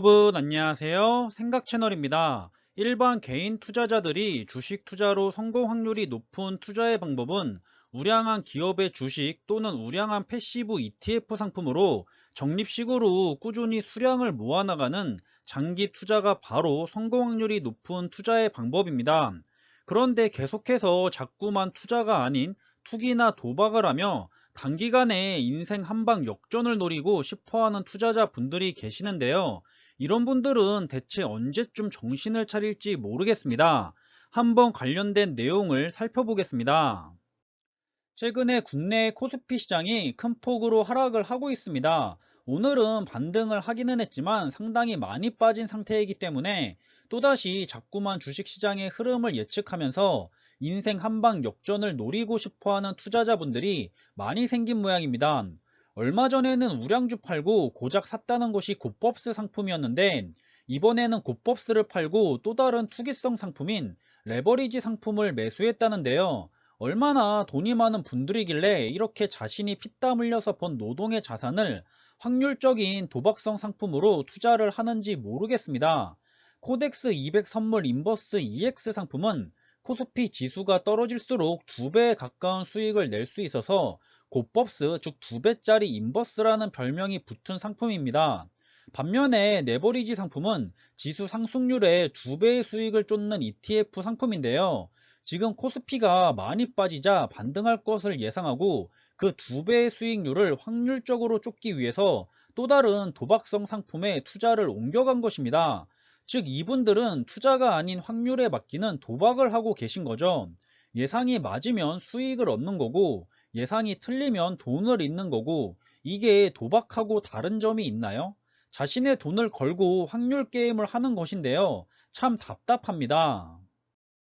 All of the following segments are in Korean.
여러분 안녕하세요. 생각 채널입니다. 일반 개인 투자자들이 주식 투자로 성공 확률이 높은 투자의 방법은 우량한 기업의 주식 또는 우량한 패시브 ETF 상품으로 적립식으로 꾸준히 수량을 모아나가는 장기 투자가 바로 성공 확률이 높은 투자의 방법입니다. 그런데 계속해서 자꾸만 투자가 아닌 투기나 도박을 하며 단기간에 인생 한방 역전을 노리고 싶어하는 투자자 분들이 계시는데요. 이런 분들은 대체 언제쯤 정신을 차릴지 모르겠습니다. 한번 관련된 내용을 살펴보겠습니다. 최근에 국내 코스피 시장이 큰 폭으로 하락을 하고 있습니다. 오늘은 반등을 하기는 했지만 상당히 많이 빠진 상태이기 때문에 또다시 자꾸만 주식시장의 흐름을 예측하면서 인생 한방 역전을 노리고 싶어하는 투자자분들이 많이 생긴 모양입니다. 얼마 전에는 우량주 팔고 고작 샀다는 것이 곱법스 상품이었는데 이번에는 곱법스를 팔고 또 다른 투기성 상품인 레버리지 상품을 매수했다는데요. 얼마나 돈이 많은 분들이길래 이렇게 자신이 피땀 흘려서 번 노동의 자산을 확률적인 도박성 상품으로 투자를 하는지 모르겠습니다. 코덱스 200 선물 인버스 EX 상품은 코스피 지수가 떨어질수록 2배에 가까운 수익을 낼 수 있어서 고법스 즉 2배짜리 인버스라는 별명이 붙은 상품입니다. 반면에 네버리지 상품은 지수 상승률에 2배의 수익을 쫓는 ETF 상품인데요. 지금 코스피가 많이 빠지자 반등할 것을 예상하고 그 2배의 수익률을 확률적으로 쫓기 위해서 또 다른 도박성 상품에 투자를 옮겨간 것입니다. 즉 이분들은 투자가 아닌 확률에 맡기는 도박을 하고 계신 거죠. 예상이 맞으면 수익을 얻는 거고 예상이 틀리면 돈을 잃는 거고 이게 도박하고 다른 점이 있나요? 자신의 돈을 걸고 확률 게임을 하는 것인데요. 참 답답합니다.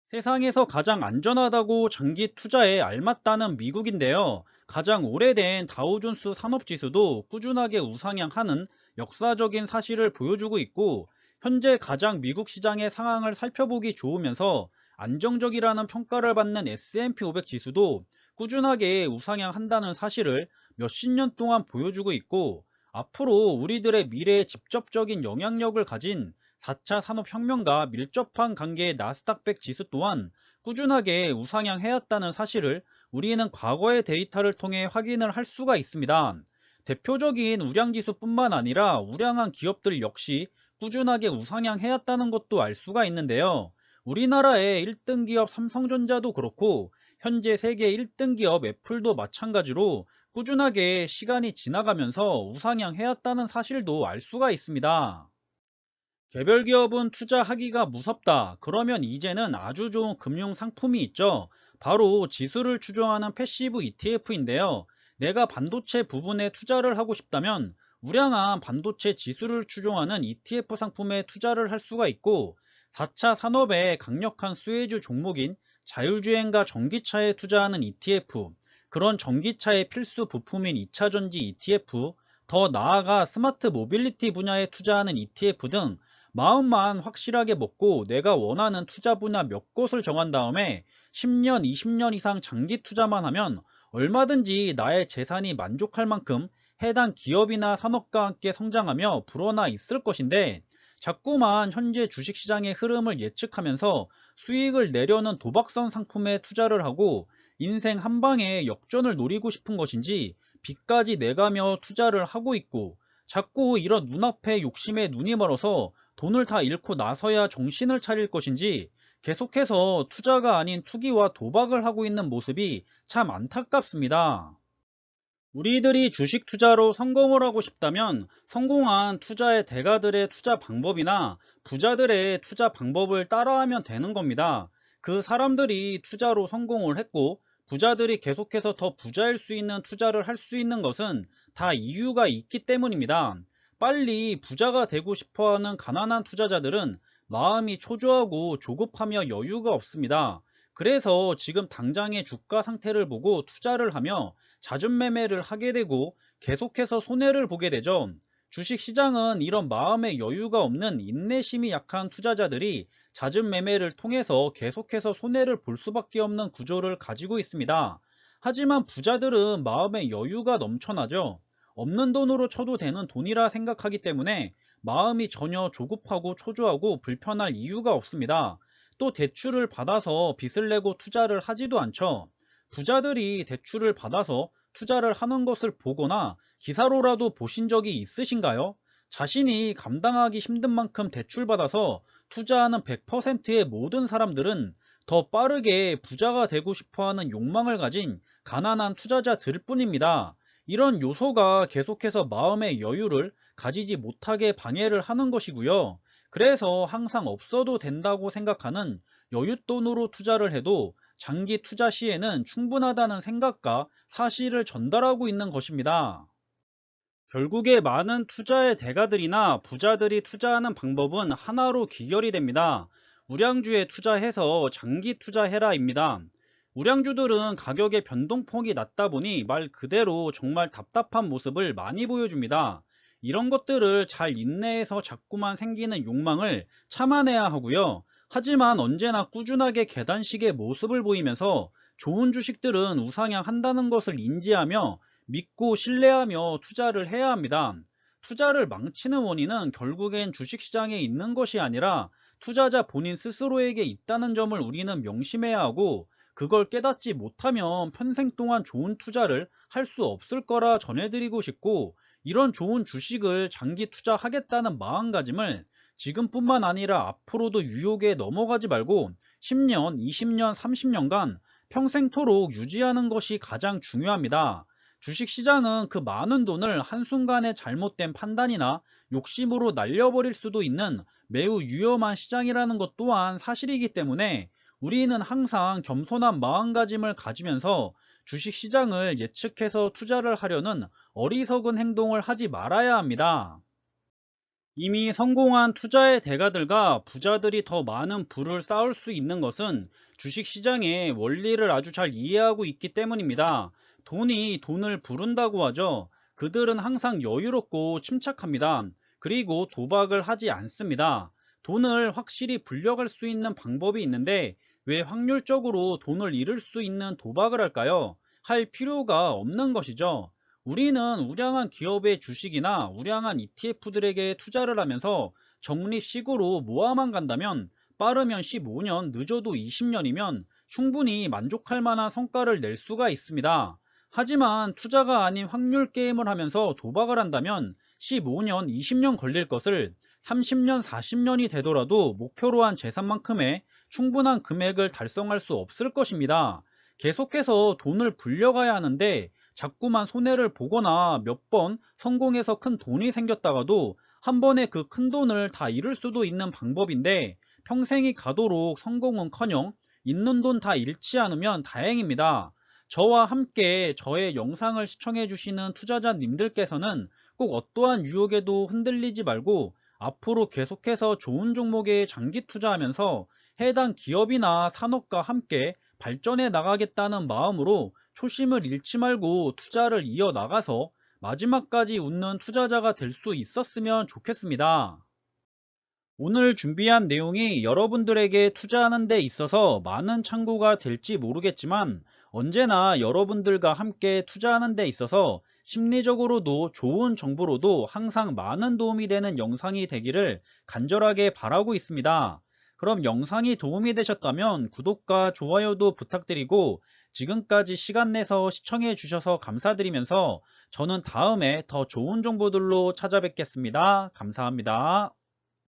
세상에서 가장 안전하다고 장기 투자에 알맞다는 미국인데요. 가장 오래된 다우존스 산업지수도 꾸준하게 우상향하는 역사적인 사실을 보여주고 있고 현재 가장 미국 시장의 상황을 살펴보기 좋으면서 안정적이라는 평가를 받는 S&P 500 지수도 꾸준하게 우상향 한다는 사실을 몇십 년 동안 보여주고 있고 앞으로 우리들의 미래에 직접적인 영향력을 가진 4차 산업혁명과 밀접한 관계의 나스닥 100 지수 또한 꾸준하게 우상향해왔다는 사실을 우리는 과거의 데이터를 통해 확인을 할 수가 있습니다. 대표적인 우량지수뿐만 아니라 우량한 기업들 역시 꾸준하게 우상향해왔다는 것도 알 수가 있는데요. 우리나라의 1등 기업 삼성전자도 그렇고 현재 세계 1등 기업 애플도 마찬가지로 꾸준하게 시간이 지나가면서 우상향해왔다는 사실도 알 수가 있습니다. 개별 기업은 투자하기가 무섭다. 그러면 이제는 아주 좋은 금융 상품이 있죠. 바로 지수를 추종하는 패시브 ETF인데요. 내가 반도체 부분에 투자를 하고 싶다면 우량한 반도체 지수를 추종하는 ETF 상품에 투자를 할 수가 있고 4차 산업의 강력한 수혜주 종목인 자율주행과 전기차에 투자하는 ETF, 그런 전기차의 필수 부품인 2차전지 ETF, 더 나아가 스마트 모빌리티 분야에 투자하는 ETF 등 마음만 확실하게 먹고 내가 원하는 투자 분야 몇 곳을 정한 다음에 10년, 20년 이상 장기 투자만 하면 얼마든지 나의 재산이 만족할 만큼 해당 기업이나 산업과 함께 성장하며 불어나 있을 것인데 자꾸만 현재 주식시장의 흐름을 예측하면서 수익을 내려는 도박성 상품에 투자를 하고 인생 한방에 역전을 노리고 싶은 것인지 빚까지 내가며 투자를 하고 있고 자꾸 이런 눈앞에 욕심에 눈이 멀어서 돈을 다 잃고 나서야 정신을 차릴 것인지 계속해서 투자가 아닌 투기와 도박을 하고 있는 모습이 참 안타깝습니다. 우리들이 주식 투자로 성공을 하고 싶다면 성공한 투자의 대가들의 투자 방법이나 부자들의 투자 방법을 따라하면 되는 겁니다. 그 사람들이 투자로 성공을 했고 부자들이 계속해서 더 부자일 수 있는 투자를 할 수 있는 것은 다 이유가 있기 때문입니다. 빨리 부자가 되고 싶어하는 가난한 투자자들은 마음이 초조하고 조급하며 여유가 없습니다. 그래서 지금 당장의 주가 상태를 보고 투자를 하며 잦은 매매를 하게 되고 계속해서 손해를 보게 되죠. 주식시장은 이런 마음의 여유가 없는 인내심이 약한 투자자들이 잦은 매매를 통해서 계속해서 손해를 볼 수밖에 없는 구조를 가지고 있습니다. 하지만 부자들은 마음의 여유가 넘쳐나죠. 없는 돈으로 쳐도 되는 돈이라 생각하기 때문에 마음이 전혀 조급하고 초조하고 불편할 이유가 없습니다. 또 대출을 받아서 빚을 내고 투자를 하지도 않죠. 부자들이 대출을 받아서 투자를 하는 것을 보거나 기사로라도 보신 적이 있으신가요? 자신이 감당하기 힘든 만큼 대출받아서 투자하는 100%의 모든 사람들은 더 빠르게 부자가 되고 싶어 하는 욕망을 가진 가난한 투자자들 뿐입니다. 이런 요소가 계속해서 마음의 여유를 가지지 못하게 방해를 하는 것이고요. 그래서 항상 없어도 된다고 생각하는 여윳돈으로 투자를 해도 장기 투자 시에는 충분하다는 생각과 사실을 전달하고 있는 것입니다. 결국에 많은 투자의 대가들이나 부자들이 투자하는 방법은 하나로 귀결이 됩니다. 우량주에 투자해서 장기 투자해라입니다. 우량주들은 가격의 변동폭이 낮다 보니 말 그대로 정말 답답한 모습을 많이 보여줍니다. 이런 것들을 잘 인내해서 자꾸만 생기는 욕망을 참아내야 하고요. 하지만 언제나 꾸준하게 계단식의 모습을 보이면서 좋은 주식들은 우상향 한다는 것을 인지하며 믿고 신뢰하며 투자를 해야 합니다. 투자를 망치는 원인은 결국엔 주식시장에 있는 것이 아니라 투자자 본인 스스로에게 있다는 점을 우리는 명심해야 하고 그걸 깨닫지 못하면 평생 동안 좋은 투자를 할 수 없을 거라 전해드리고 싶고 이런 좋은 주식을 장기 투자하겠다는 마음가짐을 지금뿐만 아니라 앞으로도 유혹에 넘어가지 말고 10년, 20년, 30년간 평생토록 유지하는 것이 가장 중요합니다. 주식시장은 그 많은 돈을 한순간에 잘못된 판단이나 욕심으로 날려버릴 수도 있는 매우 위험한 시장이라는 것 또한 사실이기 때문에 우리는 항상 겸손한 마음가짐을 가지면서 주식 시장을 예측해서 투자를 하려는 어리석은 행동을 하지 말아야 합니다. 이미 성공한 투자의 대가들과 부자들이 더 많은 부를 쌓을 수 있는 것은 주식 시장의 원리를 아주 잘 이해하고 있기 때문입니다. 돈이 돈을 부른다고 하죠. 그들은 항상 여유롭고 침착합니다. 그리고 도박을 하지 않습니다. 돈을 확실히 불려갈 수 있는 방법이 있는데 왜 확률적으로 돈을 잃을 수 있는 도박을 할까요? 할 필요가 없는 것이죠. 우리는 우량한 기업의 주식이나 우량한 ETF들에게 투자를 하면서 적립식으로 모아만 간다면 빠르면 15년, 늦어도 20년이면 충분히 만족할 만한 성과를 낼 수가 있습니다. 하지만 투자가 아닌 확률 게임을 하면서 도박을 한다면 15년, 20년 걸릴 것을 30년, 40년이 되더라도 목표로 한 재산만큼의 충분한 금액을 달성할 수 없을 것입니다. 계속해서 돈을 불려가야 하는데 자꾸만 손해를 보거나 몇 번 성공해서 큰 돈이 생겼다가도 한 번에 그 큰 돈을 다 잃을 수도 있는 방법인데 평생이 가도록 성공은커녕 있는 돈 다 잃지 않으면 다행입니다. 저와 함께 저의 영상을 시청해 주시는 투자자님들께서는 꼭 어떠한 유혹에도 흔들리지 말고 앞으로 계속해서 좋은 종목에 장기 투자하면서 해당 기업이나 산업과 함께 발전해 나가겠다는 마음으로 초심을 잃지 말고 투자를 이어나가서 마지막까지 웃는 투자자가 될 수 있었으면 좋겠습니다. 오늘 준비한 내용이 여러분들에게 투자하는 데 있어서 많은 참고가 될지 모르겠지만 언제나 여러분들과 함께 투자하는 데 있어서 심리적으로도 좋은 정보로도 항상 많은 도움이 되는 영상이 되기를 간절하게 바라고 있습니다. 그럼 영상이 도움이 되셨다면 구독과 좋아요도 부탁드리고 지금까지 시간 내서 시청해 주셔서 감사드리면서 저는 다음에 더 좋은 정보들로 찾아뵙겠습니다. 감사합니다.